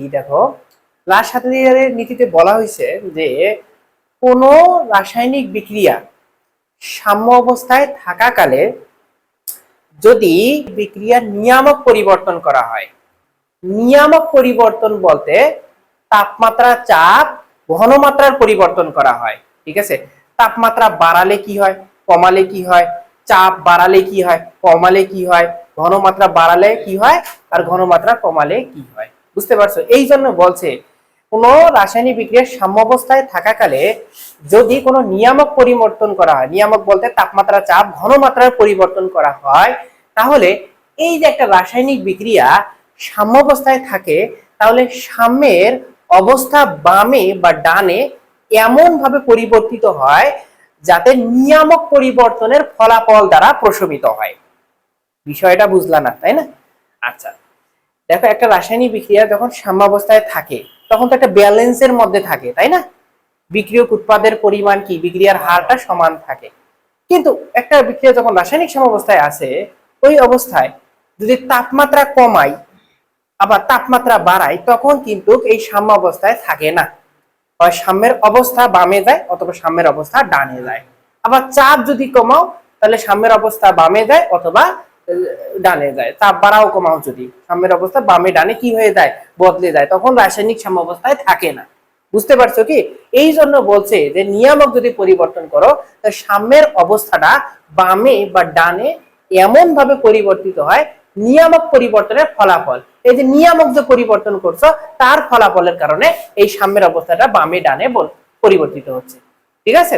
কি দেখো? রাসায়নিকের নীতিতে বলা হয়েছে যে, কোন রাসায়নিক বিক্রিয়া সাম্য অবস্থায় থাকাকালে যদি বিক্রিয়ার নিয়ামক পরিবর্তন করা হয়, নিয়ামক পরিবর্তন বলতে তাপমাত্রা চাপ, ঘনমাত্রার পরিবর্তন করা হয়, ঠিক আছে? তাপমাত্রা বাড়ালে কি হয়? কমালে কি হয়? চাপ বাড়ালে কি হয়? কমালে কি হয়? ঘনমাত্রা বাড়ালে কি হয়? আর ঘনমাত্রা কমালে কি হয়? বুঝতে পারছ? এই জন্য বলছে, কোন রাসায়নিক বিক্রিয়ার সাম্যাবস্থায় থাকাকালে যদি কোনো নিয়ামক পরিবর্তন করা হয়, নিয়ামক বলতে তাপমাত্রা, চাপ, ঘনমাত্রার পরিবর্তন করা হয়, তাহলে এই যে একটা রাসায়নিক বিক্রিয়া সাম্যাবস্থায় থাকে, তাহলে সাম্যের অবস্থা বামে বা ডানে এমন ভাবে পরিবর্তিত হয় যাতে নিয়ামক পরিবর্তনের ফলাফল দ্বারা প্রশমিত হয়। বিষয়টা বুঝলা না, তাই না? আচ্ছা দেখো, একটা রাসায়নিক বিক্রিয়া যখন সাম্যাবস্থায় থাকে, তখন তো একটা ব্যালেন্সের মধ্যে থাকে, তাই না? বিক্রিয়ক উৎপাদের পরিমাণ কি? বিক্রিয়ার হারটা সমান থাকে। কিন্তু একটা বিক্রিয়া যখন রাসায়নিক সাম্যাবস্থায় আছে ওই অবস্থায় যদি তাপমাত্রা কমাই, আবার তাপমাত্রা বাড়াই, তখন কিন্তু এই সাম্য অবস্থায় থাকে না। হয় সাম্যের অবস্থা বামে যায়, অথবা সাম্যের অবস্থা ডানে যায়। আবার চাপ যদি কমাও, তাহলে সাম্যের অবস্থা বামে যায়, অথবা ডানে যায়। চাপ বাড়াও, কমাও যদি। সাম্যের অবস্থা বামে, ডানে কি হয়ে যায়? বদলে যায়। তখন রাসায়নিক সাম্য অবস্থায় থাকে না। বুঝতে পারছ কি? এই জন্য বলছে যে, নিয়ামক যদি পরিবর্তন করো সাম্যের অবস্থাটা বামে বা ডানে এমন ভাবে পরিবর্তিত হয়, নিয়ামক পরিবর্তনের ফলাফল। এই যে নিয়ামক যে পরিবর্তন করছ, তার ফলাফলের কারণে এই সাম্যের অবস্থাটা বামে, ডানে পরিবর্তিত হচ্ছে। ঠিক আছে?